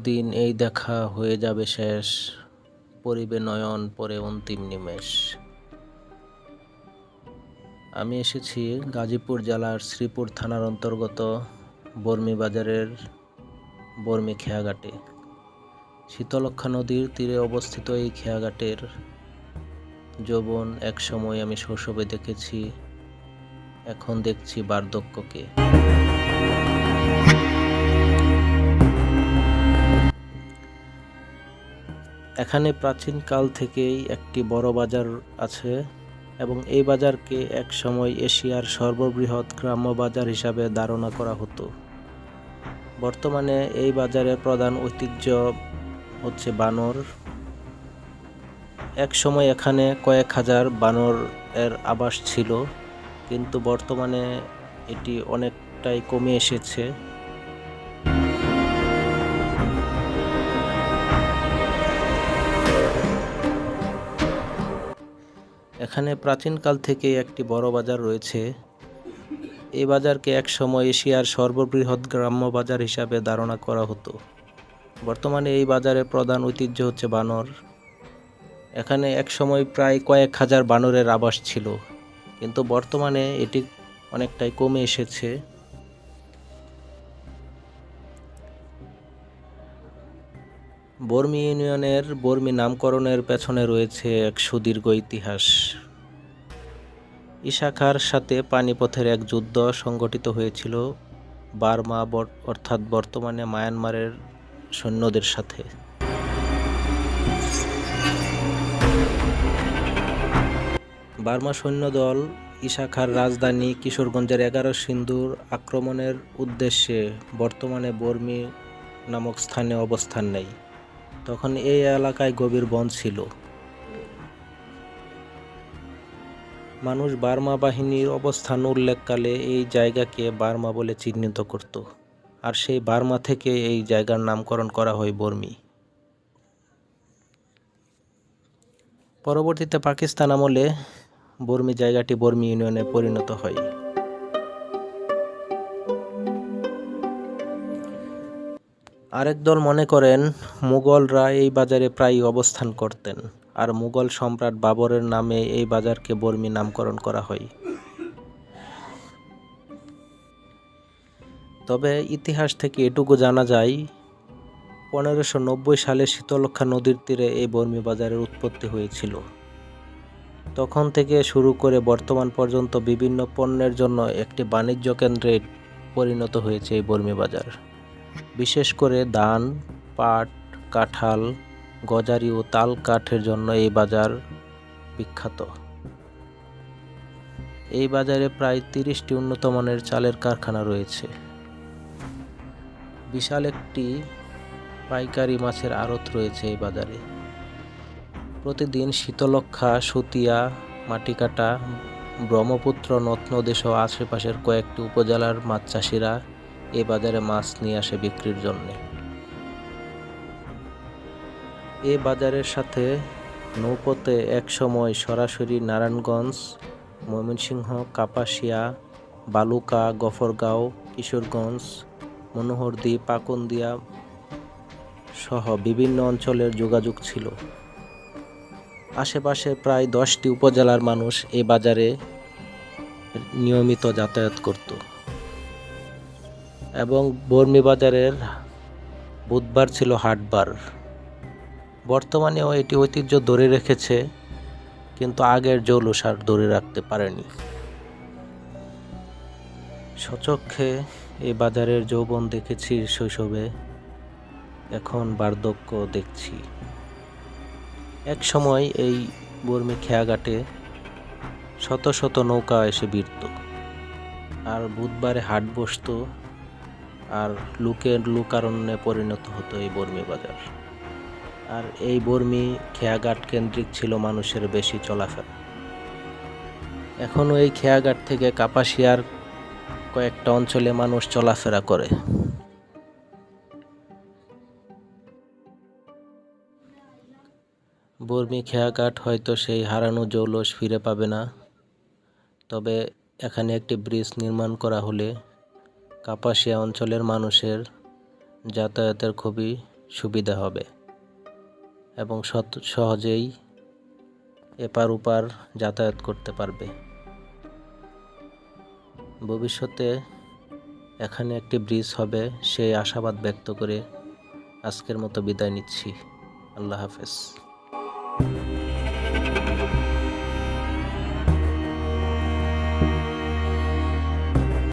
একদিন এই দেখা হয়ে যাবে শেষ পরিবে নয়ন পরে অন্তিম নিমেষ। আমি এসেছি গাজীপুর জেলার শ্রীপুর থানার অন্তর্গত বর্মি বাজারের বর্মি খেয়াঘাটে। শীতলক্ষা নদীর তীরে অবস্থিত এই খেয়াঘাটের যৌবন একসময় আমি শৈশবে দেখেছি। এখন দেখছি বার্ধক্যকে। এখানে প্রাচীনকাল থেকেই একটি বড় বাজার আছে এবং এই বাজারকে একসময় এশিয়ার সর্ববৃহৎ গ্রাম্য বাজার হিসাবে ধারণা করা হতো। বর্তমানে এই বাজারের প্রধান ঐতিহ্য হচ্ছে বানর। এক সময় এখানে কয়েক হাজার বানর এর আবাস ছিল, কিন্তু বর্তমানে এটি অনেকটাই কমে এসেছে। এখানে প্রাচীনকাল থেকে একটি বড় বাজার রয়েছে। এই বাজারকে একসময় এশিয়ার সর্ববৃহৎ গ্রাম্য বাজার হিসাবে ধারণা করা হতো। বর্তমানে এই বাজারের প্রধান ঐতিহ্য হচ্ছে বানর। এখানে একসময় প্রায় কয়েক হাজার বানরের আবাস ছিল। কিন্তু বর্তমানে এটি অনেকটাই কমে এসেছে। বর্মি ইউনিয়নের বর্মি নামকরণের পেছনে রয়েছে এক সুদীর্ঘ ইতিহাস। ইশাখার সাথে পানিপথের এক যুদ্ধ সংগঠিত হয়েছিল বার্মা বর- অর্থাৎ বর্তমানে মায়ানমারের সৈন্যদের সাথে। বার্মা সৈন্যদল ইশাখার রাজধানী কিশোরগঞ্জের এগারো সিন্ধুর আক্রমণের উদ্দেশ্যে বর্তমানে বর্মি নামক স্থানে অবস্থান নেয়। তখন এই এলাকায় গভীর বন ছিল। মানুষ বার্মা বাহিনীর অবস্থান উল্লেখকালে এই জায়গাকে বার্মা বলে চিহ্নিত করত। আর সেই বার্মা থেকে এই জায়গার নামকরণ করা হয় বর্মি। পরবর্তীতে পাকিস্তান আমলে বর্মি জায়গাটি বর্মি ইউনিয়নে পরিণত হয়। আরেক দল মনে করেন, মুঘলরা এই বাজারে প্রায়ই অবস্থান করতেন। আর মুঘল সম্রাট বাবরের নামে এই বাজারকে বর্মি নামকরণ করা হয়। তবে ইতিহাস থেকে এটুকু জানা যায়, পনেরোশো নব্বই সালে শীতলক্ষা নদীর তীরে এই বর্মি বাজারের উৎপত্তি হয়েছিল। তখন থেকে শুরু করে বর্তমান পর্যন্ত বিভিন্ন পণ্যের জন্য একটি বাণিজ্য কেন্দ্রে পরিণত হয়েছে এই বর্মি বাজার। বিশেষ করে ধান, পাট, কাঁঠাল, গজারি ও তাল কাঠের জন্য এই বাজার বিখ্যাত। এই বাজারে প্রায় তিরিশটি উন্নত মানের চালের কারখানা রয়েছে। বিশাল একটি পাইকারি মাছের আড়ত রয়েছে এই বাজারে। প্রতিদিন শীতলক্ষা সুতিয়া, মাটিকাটা, ব্রহ্মপুত্র নদ আশেপাশের কয়েকটি উপজেলার মাছ চাষিরা এই বাজারে মাছ নিয়ে আসে বিক্রির জন্যে। এ বাজারের সাথে নৌপথে একসময় সরাসরি নারায়ণগঞ্জ, ময়মনসিংহ, কাপাসিয়া, বালুকা, গফরগাঁও, কিশোরগঞ্জ, মনোহরদী, পাকুন্দিয়া সহ বিভিন্ন অঞ্চলের যোগাযোগ ছিল। আশেপাশে প্রায় দশটি উপজেলার মানুষ এ বাজারে নিয়মিত যাতায়াত করত। এবং বর্মি বাজারের বুধবার ছিল হাটবার। বর্তমানেও এটি ঐতিহ্য ধরে রেখেছে, কিন্তু আগের জৌলুস আর ধরে রাখতে পারেনি। সচক্ষে এই বাজারের যৌবন দেখেছি, শৈশবে এখন বার্ধক্য দেখছি। এক সময় এই বর্মি খেয়াঘাটে শত শত নৌকা এসে ভিড়ত, আর বুধবারে হাট বসতো আর লুকের লুকারণ্যে পরিণত হতো এই বর্মি বাজার। আর এই বর্মি খেয়াঘাট কেন্দ্রিক ছিল মানুষের বেশি চলাফেরা। এখনও এই খেয়াঘাট থেকে কাপাসিয়ার কয়েকটা অঞ্চলে মানুষ চলাফেরা করে। বর্মি খেয়াঘাট হয়তো সেই হারানো জৌলস ফিরে পাবে না, তবে এখানে একটি ব্রিজ নির্মাণ করা হলে কাপাসিয়া অঞ্চলের মানুষের যাতায়াতের খুবই সুবিধা হবে এবং সহজেই এপার ওপার যাতায়াত করতে পারবে। ভবিষ্যতে এখানে একটি ব্রিজ হবে, সেই আশাবাদ ব্যক্ত করে আজকের মতো বিদায় নিচ্ছি। আল্লাহ হাফেজ।